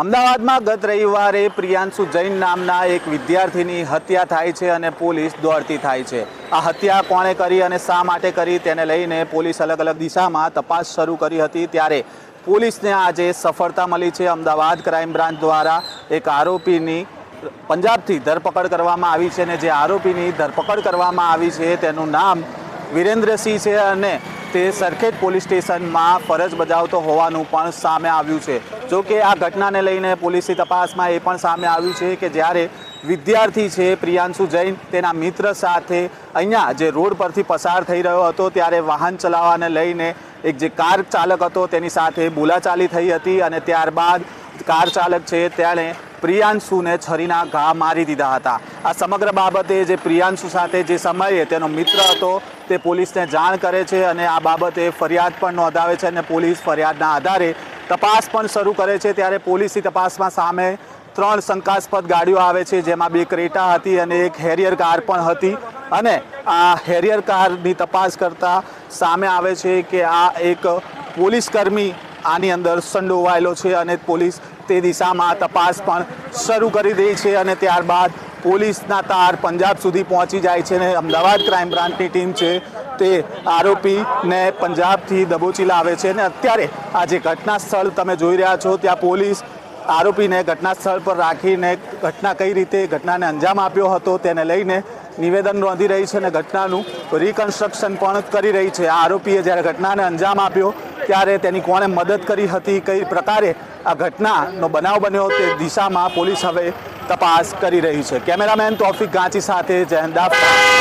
અમદાવાદમાં ગત રવિવારે પ્રિયાંશુ જૈન નામના એક વિદ્યાર્થીની હત્યા થાય છે અને પોલીસ દોડતી થાય છે. આ હત્યા કોણે કરી અને શા માટે કરી તેને લઈને પોલીસ અલગ અલગ દિશામાં તપાસ શરૂ કરી હતી ત્યારે પોલીસને આજે સફળતા મળી છે. અમદાવાદ ક્રાઇમ બ્રાન્ચ દ્વારા એક આરોપીની પંજાબથી ધરપકડ કરવામાં આવી છે અને જે આરોપીની ધરપકડ કરવામાં આવી છે તેનું નામ વિરેન્દ્રસિંહ છે અને તે સરખેજ પોલીસ સ્ટેશનમાં ફરજ બજાવતો હોવાનું પણ સામે આવ્યું છે. જો કે આ ઘટનાને લઈને પોલીસની તપાસમાં એ પણ સામે આવ્યું છે કે જ્યારે વિદ્યાર્થી છે પ્રિયાંશુ જૈન તેના મિત્ર સાથે અહીંયા જે રોડ પરથી પસાર થઈ રહ્યો હતો ત્યારે વાહન ચલાવવાને લઈને એક જે કાર ચાલક હતો તેની સાથે બોલાચાલી થઈ હતી અને ત્યારબાદ કાર ચાલક છે તેણે પ્રિયાંશુને છરીના ઘા મારી દીધા હતા. આ સમગ્ર બાબતે જે પ્રિયાંશુ સાથે જે સમયે તેનો મિત્ર હતો તે પોલીસને જાણ કરે છે અને આ બાબતે ફરિયાદ પણ નોંધાવે છે અને પોલીસ ફરિયાદના આધારે તપાસ પણ શરૂ કરે છે. ત્યારે પોલીસની તપાસમાં સામે ત્રણ શંકાસ્પદ ગાડીઓ આવે છે, જેમાં બે ક્રેટા હતી અને એક હેરિયર કાર પણ હતી. અને આ હેરિયર કારની તપાસ કરતાં સામે આવે છે કે આ એક પોલીસકર્મી આની અંદર સંડોવાયેલો છે અને પોલીસ તે દિશામાં તપાસ પણ શરૂ કરી દે છે અને ત્યારબાદ પોલીસના તાર પંજાબ સુધી પહોંચી જાય છે અને અમદાવાદ ક્રાઇમ બ્રાન્ચની ટીમ છે તે આરોપીને પંજાબથી દબોચી લાવે છે અને અત્યારે આ જે ઘટના સ્થળ તમે જોઈ રહ્યા છો, ત્યાં પોલીસ આરોપીને ઘટના સ્થળ પર રાખીને ઘટના કઈ રીતે ઘટનાને અંજામ આપ્યો હતો તેને લઈને નિવેદન નોંધી રહી છે અને ઘટનાનું રિકન્સ્ટ્રક્શન પણ કરી રહી છે. આ આરોપીએ જ્યારે ઘટનાને અંજામ આપ્યો, ત્યારે તેની કોણે મદદ કરી હતી, કઈ પ્રકારે આ ઘટનાનો બનાવ બન્યો તે દિશામાં પોલીસ હવે તપાસ કરી રહી છે. કેમેરામેન તોફિક ગાંચી સાથે જયંદા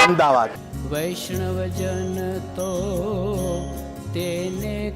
અમદાવાદ. વૈષ્ણવજન તો તેને